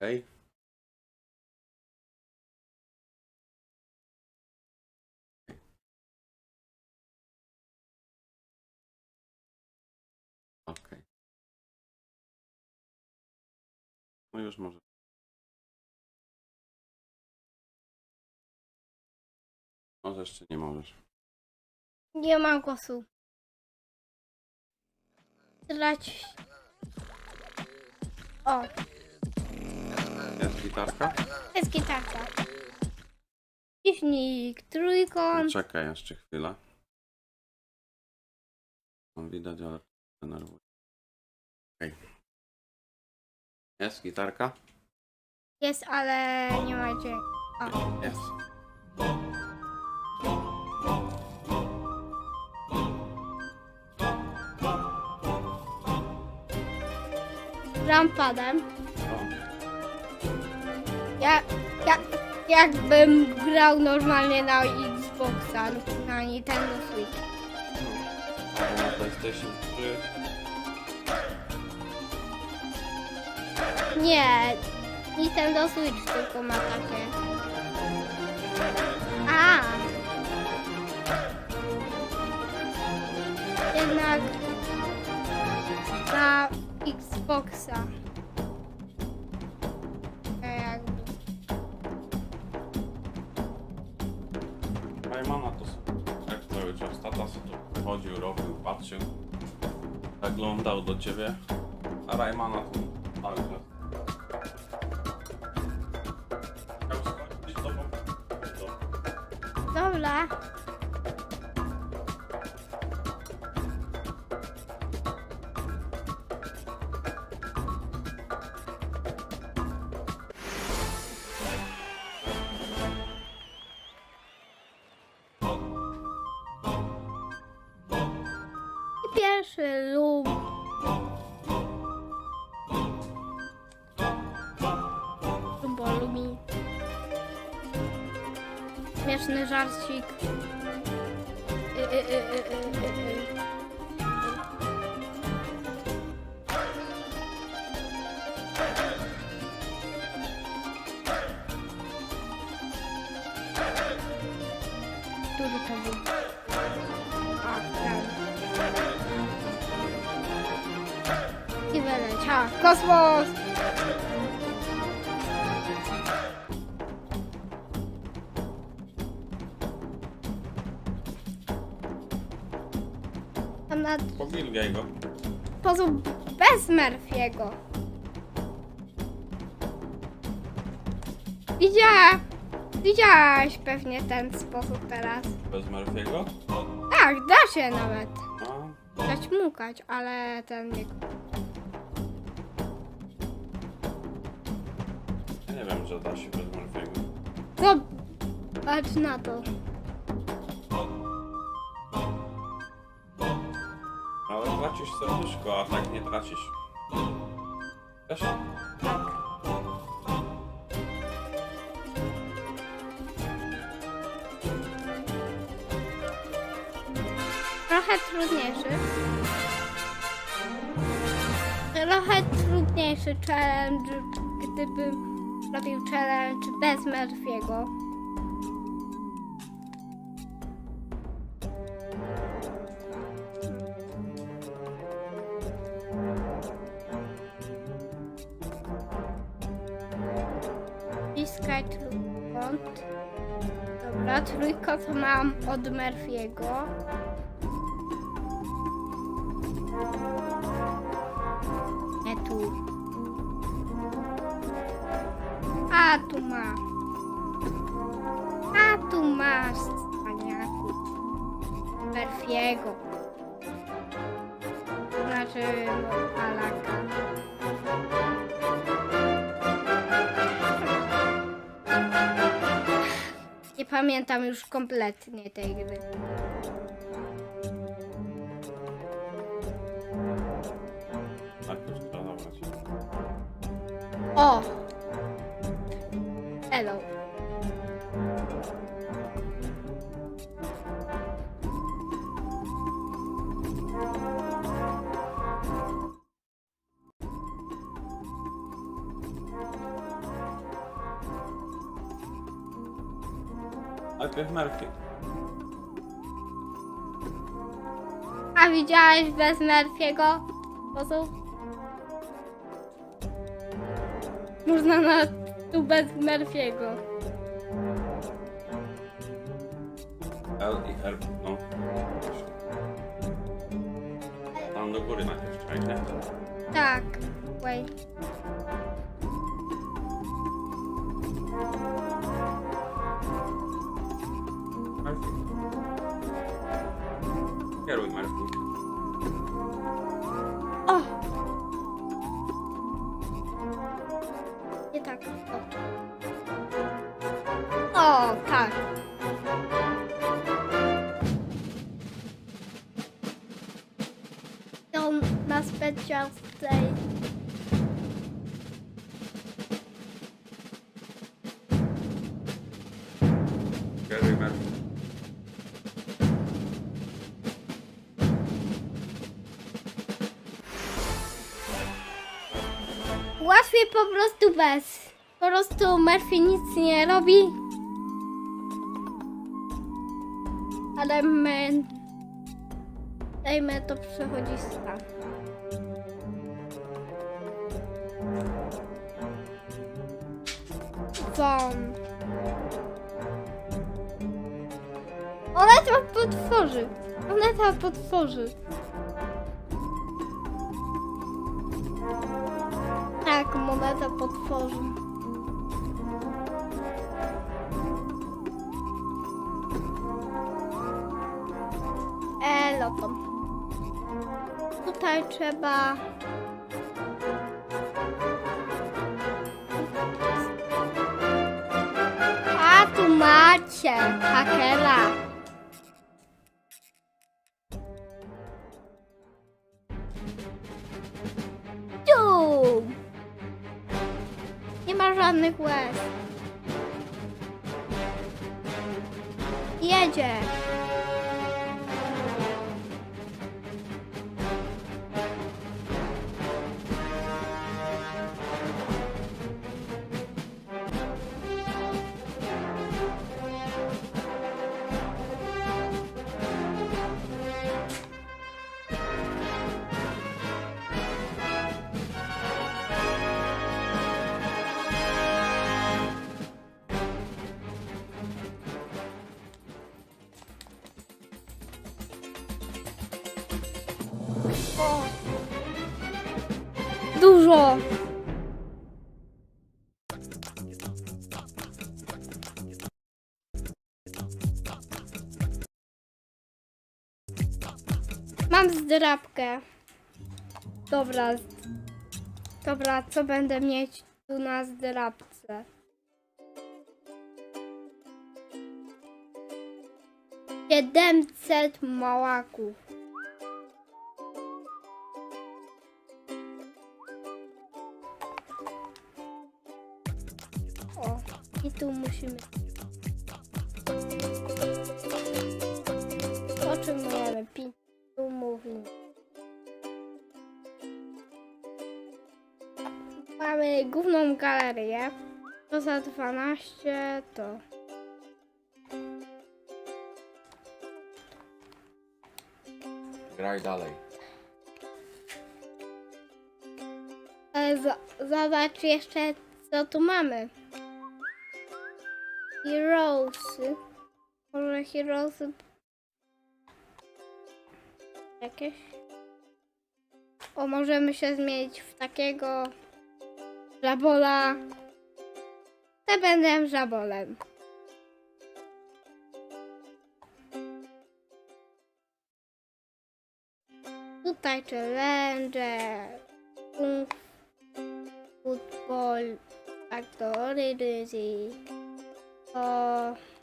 Okej. Okej. No już może. Może jeszcze nie możesz. Nie mam głosu. Trać. O, Jest gitarka? jest gitarka. Piwnik, trójkąt. Czekaj jeszcze chwilę. Mam widać, ale denerwuję. Okej. Jest gitarka? Jest, ale nie ma dźwięku. O, Jest. gram padem. O, Ja, ja, jakbym grał normalnie na Xboxa na Nintendo Switch. a na PlayStation 3. Nie, Nintendo Switch tylko ma takie. A! Jednak na Xboxa. Rajmana to sobie jak cały czas tata sobie tu chodził, robił, patrzył, zaglądał do ciebie, a Rajmana to cały czas. Chciał skończyć Dobra. Pierwszy lub Lubo mi Śmieszny żarcik. Y, y, y, y, y, y, I wyleciała. Kosmos! Tam na Powilgaj go. sposób bez Murphy'ego. Widziała, widziałaś pewnie ten sposób teraz. Bez Murphy'ego? Tak, da się nawet. Dać mukać, ale ten nie... ja nie wiem, że da się bez Murphy'ego. Zobacz na to. Ale tracisz serduszko, a tak nie tracisz. Wiesz? Trochę trudniejszy. Trochę trudniejszy challenge, gdybym robił challenge bez Murphy'ego. Wciskaj trójkąt. Dobra, trójkąt mam od Murphy'ego. A tu masz. A tu masz, cwaniaku. Murphy'ego. Znaczy, Alaka. Nie pamiętam już kompletnie tej gry. O! Elo. Najpierw Murphy. A widziałeś bez Murphy'ego? Pozu? Można na tu bez Murphy'ego. L i R, no. Tam do góry najpierw nie? Tak. Wait. Tak. O, o tak. To na special stage. Kieruj Łatwiej po prostu bez. Po prostu Murphy nic nie robi. Ale my... Dajmy to przechodzi stan. Won. One to potworzy. One to potworzy. Tak, moneta potworzy. Elo to. Tutaj trzeba... A tu macie hakera. Żadnych łez. Jedzie. Dużo. Mam zdrabkę. Dobra. Dobra, co będę mieć tu na zdrabce? Siedemset małaków. I tu musimy. O czym mamy? Pi- Tu mówimy. Mamy główną galerię. To za 12 to. Graj dalej. Ale za- zobacz jeszcze, co tu mamy. Heroesy. Może Heroesy... Jakieś? O, możemy się zmienić w takiego... Żabola. Ja będę żabolem. Tutaj challenge, kung football, factory, o